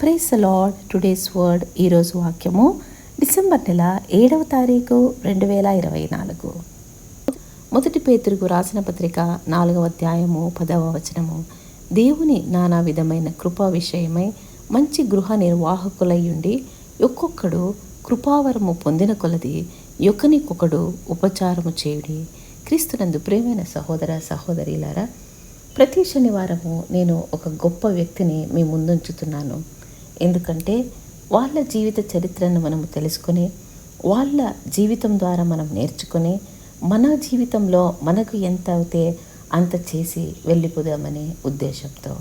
Price lord today's word ఈరోజు వాక్యము December నెల ఏడవ తారీఖు రెండు వేల ఇరవై నాలుగు. మొదటి పేతురుకు రాసిన పత్రిక నాలుగవ అధ్యాయము పదవ వచనము. దేవుని నానా విధమైన కృపా విషయమై మంచి గృహ నిర్వాహకులయ్యుండి ఒక్కొక్కడు కృపావరము పొందిన కొలది యొక్కనికొకడు ఉపచారము చేయుడి. క్రీస్తునందు ప్రేమైన సహోదర సహోదరిలారా ప్రతి శనివారము నేను ఒక గొప్ప వ్యక్తిని మీ ముందుంచుతున్నాను. ఎందుకంటే వాళ్ళ జీవిత చరిత్రను మనము తెలుసుకొని వాళ్ళ జీవితం ద్వారా మనం నేర్చుకొని మన జీవితంలో మనకు ఎంత అయితే అంత చేసి వెళ్ళిపోదామనే ఉద్దేశంతో.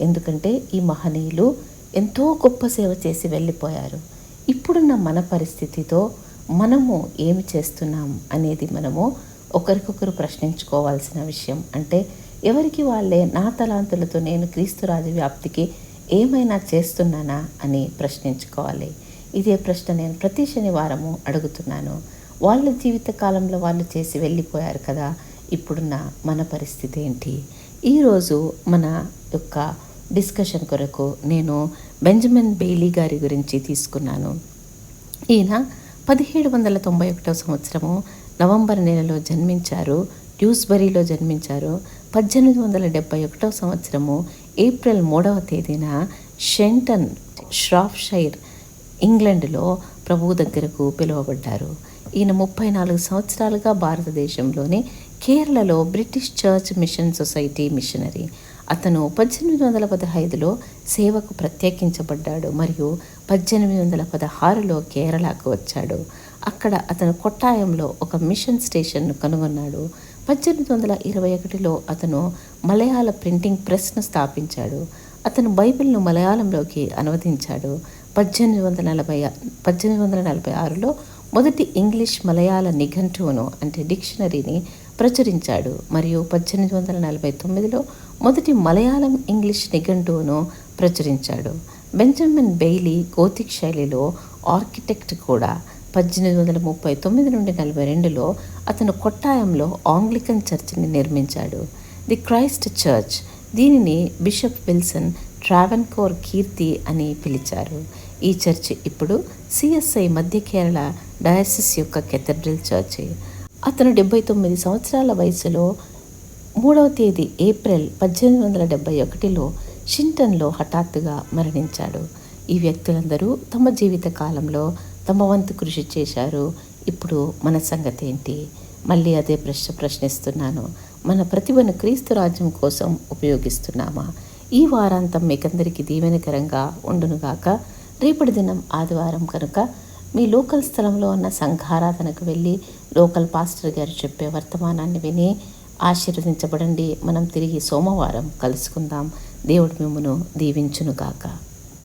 ఎందుకంటే ఈ మహనీయులు ఎంతో గొప్ప సేవ చేసి వెళ్ళిపోయారు. ఇప్పుడున్న మన పరిస్థితితో మనము ఏమి చేస్తున్నాం అనేది మనము ఒకరికొకరు ప్రశ్నించుకోవాల్సిన విషయం. అంటే ఎవరికి వాళ్ళే నా తలాంతులతో నేను క్రీస్తు రాజు వ్యాప్తికి ఏమైనా చేస్తున్నానా అని ప్రశ్నించుకోవాలి. ఇదే ప్రశ్న నేను ప్రతి శనివారము అడుగుతున్నాను. వాళ్ళ జీవిత కాలంలో వాళ్ళు చేసి వెళ్ళిపోయారు కదా ఇప్పుడున్న మన పరిస్థితి ఏంటి? ఈరోజు మన యొక్క డిస్కషన్ కొరకు నేను బెంజమిన్ బెయిలీ గారి గురించి తీసుకున్నాను. ఈయన పదిహేడు వందల తొంభై ఒకటవ సంవత్సరము నవంబర్ నెలలో జన్మించారు. డ్యూస్బరీలో జన్మించారు. పద్దెనిమిది వందల డెబ్బై ఒకటవ సంవత్సరము ఏప్రిల్ మూడవ తేదీన షెంటన్ ష్రాఫ్షైర్ ఇంగ్లండ్లో ప్రభువు దగ్గరకు పిలువబడ్డారు. ఈయన ముప్పై నాలుగు సంవత్సరాలుగా భారతదేశంలోని కేరళలో British church mission society missionary. అతను పద్దెనిమిది వందల పదహైదులో సేవకు ప్రత్యేకించబడ్డాడు మరియు పద్దెనిమిది వందల పదహారులో కేరళకు వచ్చాడు. అక్కడ అతను కొట్టాయంలో ఒక మిషన్ స్టేషన్ను కనుగొన్నాడు. పద్దెనిమిది వందల ఇరవై ఒకటిలో అతను మలయాళ ప్రింటింగ్ ప్రెస్ను స్థాపించాడు. అతను బైబిల్ను మలయాళంలోకి అనువదించాడు. పద్దెనిమిది వందల నలభై పద్దెనిమిది వందల నలభై ఆరులో మొదటి ఇంగ్లీష్ మలయాళ నిఘంటువును అంటే డిక్షనరీని ప్రచురించాడు. మరియు పద్దెనిమిది వందల నలభై తొమ్మిదిలో మొదటి మలయాళం ఇంగ్లీష్ నిఘంటువును ప్రచురించాడు. బెంజమిన్ బెయిలీ గోతిక్ శైలిలో ఆర్కిటెక్ట్ కూడా. పద్దెనిమిది వందల ముప్పై తొమ్మిది నుండి నలభై రెండులో అతను కొట్టాయంలో ఆంగ్లికన్ చర్చిని నిర్మించాడు. ది క్రైస్ట్ చర్చ్ దీనిని బిషప్ విల్సన్ ట్రావెన్కోర్ కీర్తి అని పిలిచారు. ఈ చర్చ్ ఇప్పుడు సిఎస్ఐ మధ్య కేరళ డయాసిస్ యొక్క కెథడ్రల్ చర్చి. అతను డెబ్బై తొమ్మిది సంవత్సరాల వయసులో మూడవ తేదీ ఏప్రిల్ పద్దెనిమిది వందల డెబ్బై ఒకటిలో షింటన్లో హఠాత్తుగా మరణించాడు. ఈ వ్యక్తులందరూ తమ జీవిత కాలంలో తమ వంతు కృషి చేశారు. ఇప్పుడు మన సంగతి ఏంటి? మళ్ళీ అదే ప్రశ్న ప్రశ్నిస్తున్నాను. మన ప్రతిభను క్రీస్తు రాజ్యం కోసం ఉపయోగిస్తున్నామా? ఈ వారాంతం మీకందరికీ దీవెనకరంగా ఉండునుగాక రేపటి దినం ఆదివారం కనుక మీ లోకల్ స్థలంలో ఉన్న సంఘారాధనకు వెళ్ళి లోకల్ పాస్టర్ గారు చెప్పే వర్తమానాన్ని విని ఆశీర్వదించబడండి. మనం తిరిగి సోమవారం కలుసుకుందాం. దేవుడు మిమ్మను దీవించునుగాక